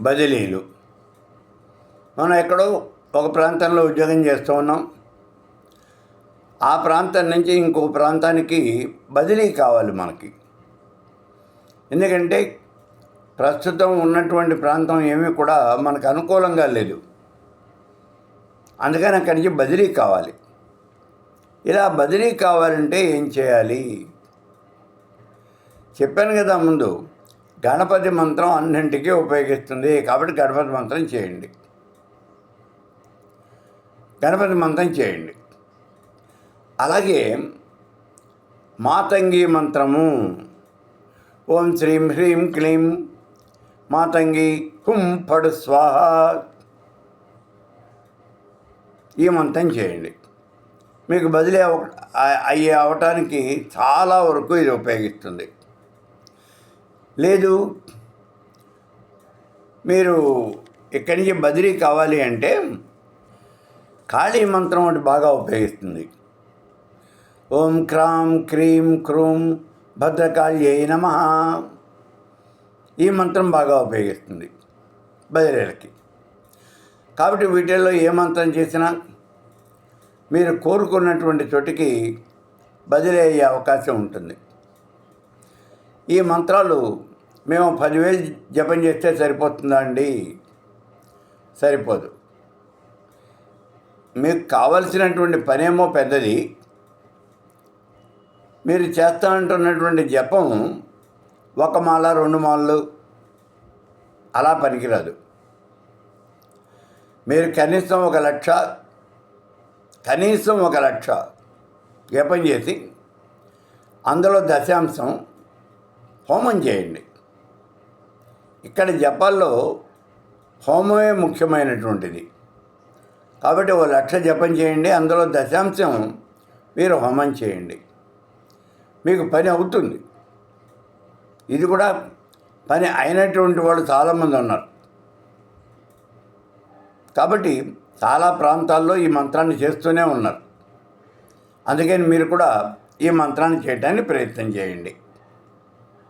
బదిలీలు. మనం ఎక్కడో ఒక ప్రాంతంలో ఉద్యోగం చేస్తూ ఉన్నాం. ఆ ప్రాంతం నుంచి ఇంకో ప్రాంతానికి బదిలీ కావాలి మనకి. ఎందుకంటే ప్రస్తుతం ఉన్నటువంటి ప్రాంతం ఏమీ కూడా మనకు అనుకూలంగా లేదు. అందుకని అక్కడి నుంచి బదిలీ కావాలి. ఇలా బదిలీ కావాలంటే ఏం చేయాలి? చెప్పాను కదా ముందు గణపతి మంత్రం అన్నింటికీ ఉపయోగిస్తుంది. కాబట్టి గణపతి మంత్రం చేయండి. గణపతి మంత్రం చేయండి. అలాగే మాతంగి మంత్రము. ఓం శ్రీం హ్రీం క్లీం. మాతంగి హుం పడు స్వాహ. ఈ మంత్రం చేయండి. మీకు బదిలీ అవ అయ్యే అవటానికి చాలా వరకు ఇది ఉపయోగిస్తుంది. లేదు. మీరు ఇక్కడి నుంచి బదిలీ కావాలి అంటే కాళీ మంత్రం ఒకటి బాగా ఉపయోగిస్తుంది. ఓం క్రాం క్రీం క్రూం భద్రకాళ్యై నమ. ఈ మంత్రం బాగా ఉపయోగిస్తుంది బదిలీలకి. కాబట్టి వీటిల్లో ఏ మంత్రం చేసినా మీరు కోరుకున్నటువంటి చోటికి బదిలీ అయ్యే అవకాశం ఉంటుంది. ఈ మంత్రాలు మేము పదివేలు జపం చేస్తే సరిపోతుందా అండి సరిపోదు. మీకు కావలసినటువంటి పనేమో పెద్దది. మీరు చేస్తా అంటున్నటువంటి జపం ఒక మాల రెండు మాలలు అలా పనికిరాదు. మీరు కనీసం ఒక లక్ష కనీసం ఒక లక్ష జపం చేసి అందులో దశాంశం హోమం చేయండి. ఇక్కడ జపాల్లో హోమమే ముఖ్యమైనటువంటిది. కాబట్టి ఓ లక్ష జపం చేయండి అందులో దశాంశం మీరు హోమం చేయండి. మీకు పని అవుతుంది. ఇది కూడా పని అయినటువంటి వాళ్ళు చాలామంది ఉన్నారు. కాబట్టి చాలా ప్రాంతాల్లో ఈ మంత్రాన్ని చేస్తూనే ఉన్నారు. అందుకని మీరు కూడా ఈ మంత్రాన్ని చేయడానికి ప్రయత్నం చేయండి.